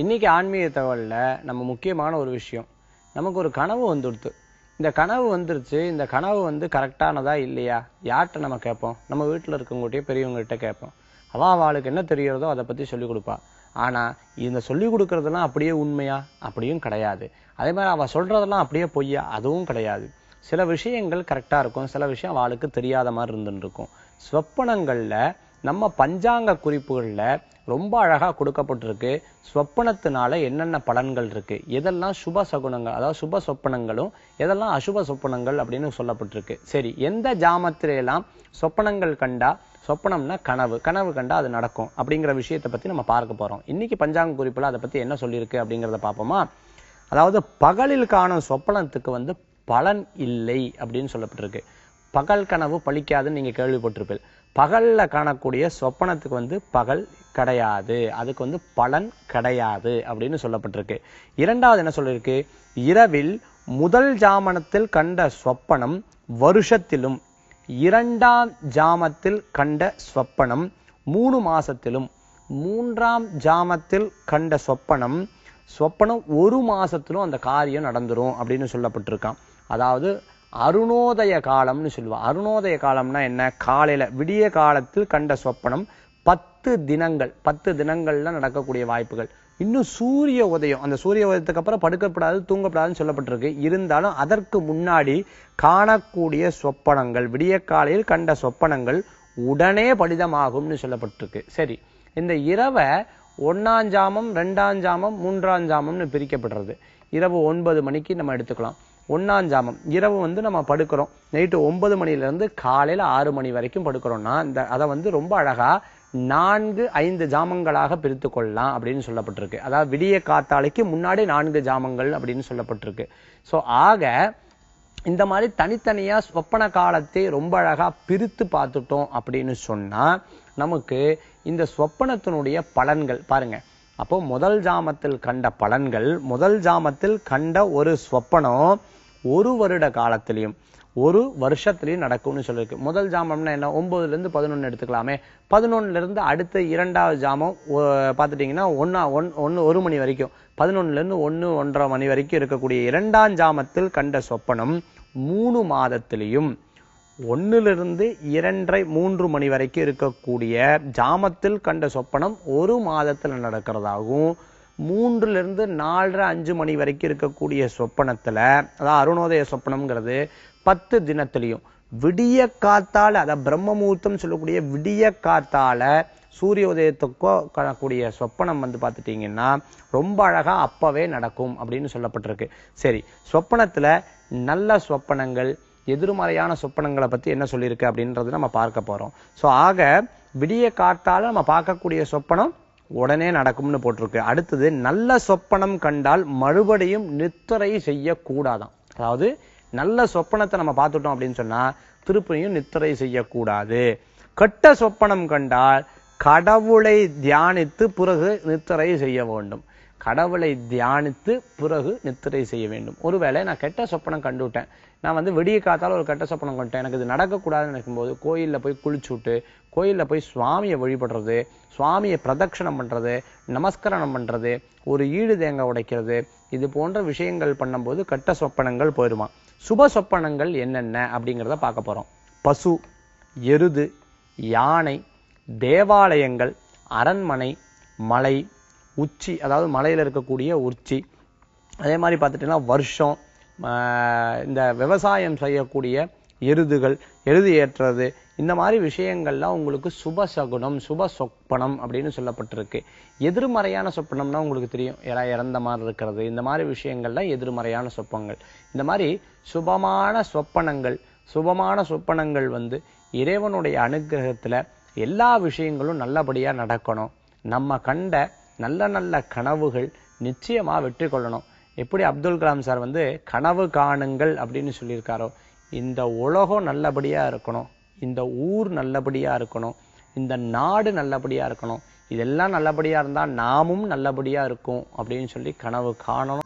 இன்னைக்கு ஆன்மீக தகவலில் நம்ம முக்கியமான ஒரு விஷயம். நமக்கு ஒரு கனவு வந்துடுது. இந்த கனவு வந்துருச்சு. இந்த கனவு வந்து கரெக்டானதா இல்லையா? யார்கிட்ட நம்ம கேட்போம்? நம்ம வீட்டில் இருக்கவங்ககிட்டயே பெரியவங்ககிட்ட கேட்போம். அவள் அவளுக்கு என்ன தெரிகிறதோ அதை பற்றி சொல்லி கொடுப்பா. ஆனால் இந்த சொல்லி கொடுக்குறதெல்லாம் அப்படியே உண்மையா? அப்படியும் கிடையாது. அதே மாதிரி அவள் சொல்கிறதெல்லாம் அப்படியே பொய்யா? அதுவும் கிடையாது. சில விஷயங்கள் கரெக்டாக இருக்கும். சில விஷயம் அவளுக்கு தெரியாத மாதிரி இருந்துட்டு இருக்கும். நம்ம பஞ்சாங்க குறிப்புகளில் ரொம்ப அழகாக கொடுக்கப்பட்டிருக்கு. சொப்பனத்தினால என்னென்ன பலன்கள் இருக்கு? எதெல்லாம் சுப சகுனங்கள் அதாவது சுப சொப்பனங்களும் எதெல்லாம் அசுப சொப்பனங்கள் அப்படின்னு சொல்லப்பட்டிருக்கு. சரி எந்த ஜாமத்திலையெல்லாம் சொப்பனங்கள் கண்டா சொப்பனம்னா கனவு கனவு கண்டா அது நடக்கும் அப்படிங்கிற விஷயத்தை பற்றி நம்ம பார்க்க போகிறோம் இன்னைக்கு பஞ்சாங்க குறிப்பில் அதை பற்றி என்ன சொல்லியிருக்கு அப்படிங்கிறத பார்ப்போமா? அதாவது பகலில் காணும் சொப்பனத்துக்கு வந்து பலன் இல்லை அப்படின்னு சொல்லப்பட்டிருக்கு. பகல் கனவு பலிக்காதுன்னு நீங்கள் கேள்விப்பட்டிருப்பீர்கள் பகலில் காணக்கூடிய சொப்பனத்துக்கு வந்து பகல் கிடையாது. அதுக்கு வந்து பலன் கிடையாது அப்படின்னு சொல்லப்பட்டிருக்கு. இரண்டாவது என்ன சொல்லியிருக்கு இரவில் முதல் ஜாமனத்தில் கண்ட சொப்பனம் வருஷத்திலும் இரண்டாம் ஜாமத்தில் கண்ட சொப்பனம் மூணு மாசத்திலும் மூன்றாம் ஜாமத்தில் கண்ட சொப்பனம் சொப்பனம் ஒரு மாசத்திலும் அந்த காரியம் நடந்துரும் அப்படின்னு சொல்லப்பட்டிருக்கான் அதாவது அருணோதய காலம்னு சொல்லுவோம் அருணோதய காலம்னா என்ன? காலையில விடிய காலத்தில் கண்ட சொப்பனம். பத்து தினங்கள் பத்து தினங்கள்ல நடக்கக்கூடிய வாய்ப்புகள். இன்னும் சூரிய உதயம். அந்த சூரிய உதயத்துக்கு அப்புறம் படுக்கப்படாது தூங்கப்படாதுன்னு சொல்லப்பட்டிருக்கு. இருந்தாலும் அதற்கு முன்னாடி காணக்கூடிய சொப்பனங்கள் விடிய காலையில் கண்ட சொப்பனங்கள் உடனே பலிதமாகும்னு சொல்லப்பட்டிருக்கு. சரி இந்த இரவை ஒன்னாஞ்சாமம் ரெண்டாஞ்சாமம் மூன்றாஞ்சாமம்னு பிரிக்கப்படுறது. இரவு ஒன்பது மணிக்கு நம்ம எடுத்துக்கலாம். ஒன்னாம் ஜாமம். இரவு வந்து நம்ம படுக்கிறோம். நைட்டு ஒன்பது மணிலேருந்து காலையில் ஆறு மணி வரைக்கும் படுக்கிறோம்னா இந்த அதை வந்து ரொம்ப அழகாக நான்கு ஐந்து ஜாமங்களாக பிரித்து கொள்ளலாம் அப்படின்னு சொல்லப்பட்டிருக்கு. அதாவது விடிய காத்தாலைக்கு முன்னாடி நான்கு ஜாமங்கள் அப்படின்னு சொல்லப்பட்டிருக்கு. ஸோ ஆக இந்த மாதிரி தனித்தனியாக சொப்பன காலத்தை ரொம்ப அழகாக பிரித்து பார்த்துட்டோம் அப்படின்னு சொன்னால் நமக்கு இந்த சொப்பனத்தினுடைய பலன்கள் பாருங்கள் அப்போ முதல் ஜாமத்தில் கண்ட பலன்கள் முதல் ஜாமத்தில் கண்ட ஒரு சொப்பனம் ஒரு வருட காலத்திலையும் ஒரு வருஷத்துலையும் நடக்கும்னு சொல்லியிருக்கு. முதல் ஜாமம்னா என்ன? ஒன்பதுல இருந்து எடுத்துக்கலாமே. பதினொன்னுல இருந்து அடுத்த இரண்டாவது ஜாமம் பார்த்துட்டிங்கன்னா பார்த்துட்டீங்கன்னா ஒன் ஒன்று ஒரு மணி வரைக்கும். பதினொன்னுல இருந்து ஒன்றரை மணி வரைக்கும் இருக்கக்கூடிய இரண்டாம் ஜாமத்தில் கண்ட சொப்பனம் மூணு மாதத்திலையும் ஒன்னிலிருந்து இரண்டரை மூன்று மணி வரைக்கும் இருக்கக்கூடிய ஜாமத்தில் கண்ட சொப்பனம் ஒரு மாதத்தில் நடக்கிறதாகவும் மூன்றுலேருந்து நாலரை அஞ்சு மணி வரைக்கும் இருக்கக்கூடிய சொப்பனத்தில் அதாவது அருணோதய சொப்பனம்ங்கிறது பத்து தினத்திலையும் விடிய காத்தால் அதை பிரம்மமுகூர்த்தம் சொல்லக்கூடிய விடிய காத்தால் சூரிய உதயத்துக்கோ காணக்கூடிய சொப்பனம் வந்து பார்த்துட்டிங்கன்னா ரொம்ப அழகாக அப்போவே நடக்கும் அப்படின்னு சொல்லப்பட்டிருக்கு. சரி சொப்பனத்தில் நல்ல சொப்பனங்கள் எதிர்மறையான சொப்பனங்களை பற்றி என்ன சொல்லியிருக்கு அப்படின்றது நம்ம பார்க்க போகிறோம் ஸோ ஆக விடிய காத்தால் நம்ம பார்க்கக்கூடிய சொப்பனம் உடனே நடக்கும்னு போட்டிருக்கு. அடுத்தது நல்ல சொப்பனம் கண்டால் மறுபடியும் நித்திரை செய்யக்கூடாதாம். அதாவது நல்ல சொப்பனத்தை நம்ம பார்த்துட்டோம் அப்படின்னு சொன்னா திருப்பியும் நித்திரை செய்யக்கூடாது. கெட்ட சொப்பனம் கண்டால் கடவுளை தியானித்து பிறகு நித்திரை செய்ய வேண்டும். கடவுளை தியானித்து பிறகு நித்திரை செய்ய வேண்டும். ஒருவேளை நான் கெட்ட சொப்பனம் கண்டுவிட்டேன். நான் வந்து வெடியை காத்தால் ஒரு கெட்ட சொப்பனம் கண்டுட்டேன். எனக்கு இது நடக்கக்கூடாதுன்னு நினைக்கும்போது கோயிலில் போய் குளிச்சு விட்டு கோயிலில் போய் சுவாமியை வழிபடுறது சுவாமியை பிரதட்சணம் பண்ணுறது நமஸ்கரணம் பண்ணுறது ஒரு ஈடு தேங்காய் உடைக்கிறது இது போன்ற விஷயங்கள் பண்ணும்போது கெட்ட சொப்பனங்கள் போயிடுமா சுப சொப்பனங்கள் என்னென்ன அப்படிங்கிறத பார்க்க போகிறோம் பசு எருது யானை தேவாலயங்கள் அரண்மனை மலை உச்சி அதாவது மலையில் இருக்கக்கூடிய உச்சி. அதே மாதிரி பார்த்துட்டிங்கன்னா வருஷம் இந்த விவசாயம் செய்யக்கூடிய எருதுகள் எருது ஏற்றுறது இந்த மாதிரி விஷயங்கள்லாம் உங்களுக்கு சுப சகுனம் சுப சொப்பனம் அப்படின்னு சொல்லப்பட்டிருக்கு. எதிர்மறையான சொப்பனம்னா உங்களுக்கு தெரியும் யாராவது இறந்த மாதிரி இருக்கிறது இந்த மாதிரி விஷயங்கள்லாம் எதிர்மறையான சொப்பங்கள். இந்த மாதிரி சுபமான சொப்பனங்கள் சுபமான சொப்பனங்கள் வந்து இறைவனுடைய அனுகிரகத்தில் எல்லா விஷயங்களும் நல்லபடியாக நடக்கணும். நம்ம கண்ட நல்ல நல்ல கனவுகள் நிச்சயமா வெற்றி கொள்ளணும். எப்படி அப்துல் கலாம் சார் வந்து கனவு காணுங்கள் அப்படின்னு சொல்லியிருக்காரோ இந்த உலகம் நல்லபடியா இருக்கணும் இந்த ஊர் நல்லபடியா இருக்கணும் இந்த நாடு நல்லபடியா இருக்கணும் இதெல்லாம் நல்லபடியா இருந்தா நாமும் நல்லபடியா இருக்கும் அப்படின்னு சொல்லி கனவு காணணும்.